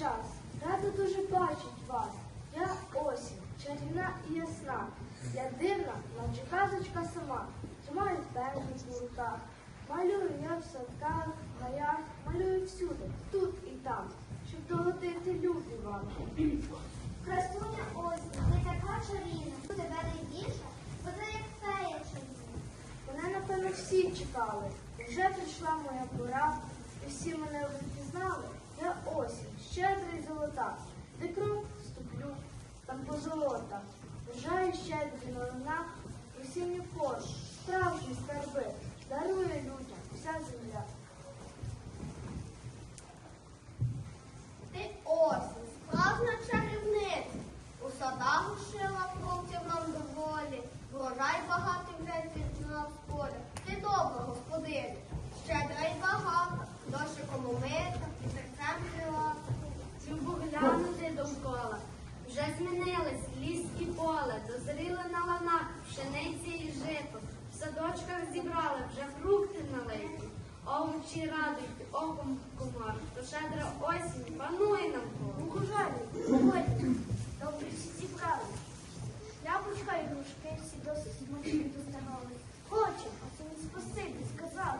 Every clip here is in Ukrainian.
час. Рада дуже бачить вас. Я осінь, чарівна і ясна. Я дивна, наче казочка сама. Тримаю пензлик у руках. Малюю я в садках, гаях, малюю всюди, тут і там, щоб догодити любі вам. Красуня осінь, ти така чарівна. у Тебе найбільше, бо ти як фея чарівна. Мене, напевно, всі чекали. Вже прийшла моя пора, і всі мене щедра. Де кров ступлю, там позолота. Бажаю щедрі луна, осінню пору, справжні скарби, дарує людям вся земля. Овочі радості оком комар, то щедра осінь панує навколо. Лукожалі, погодьте, добре всі зібрали. Яблучка і грушки всі досить смачні доставали. Хочу, а це не спасибі сказати.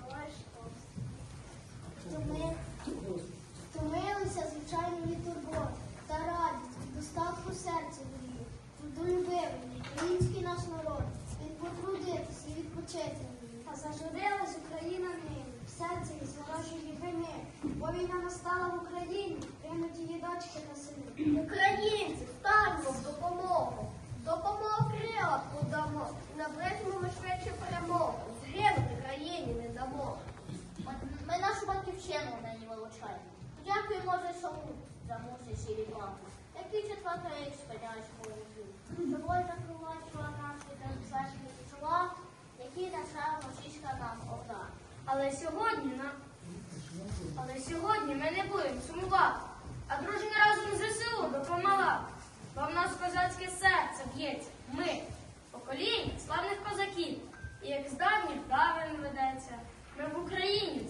стала в Україні, приймуть її дочки та сини. Українці, станьмо в допомогу, допомогу крилатку дамо, наблизимо ми швидше перемогу, згинути Україні не дамо. Ми нашу батьківщину на неї вилучаємо. Дякуємо за шову, за мусячі від мати. Такі четверта річ спиняють політів. Живой закривають про наші безпечні села, які наша російська нам одна. Але сьогодні нам але сьогодні ми не будемо сумувати, а дружно разом з ЗСУ допомагати. Бо в нас козацьке серце б'ється, ми, покоління славних козаків, і як з давніх давен ведеться, ми в Україні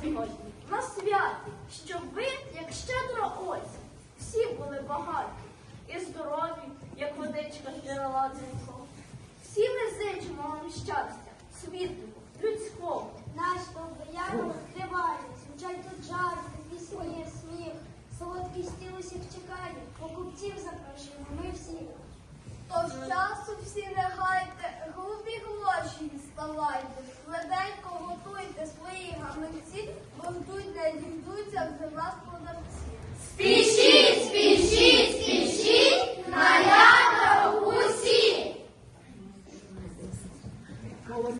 сьогодні на святі, щоб ви, як щедро ось, всі були багаті і здорові, як водичка з джерела. Всі ми зичимо вам щастя, світлого, людського. ласку на руці.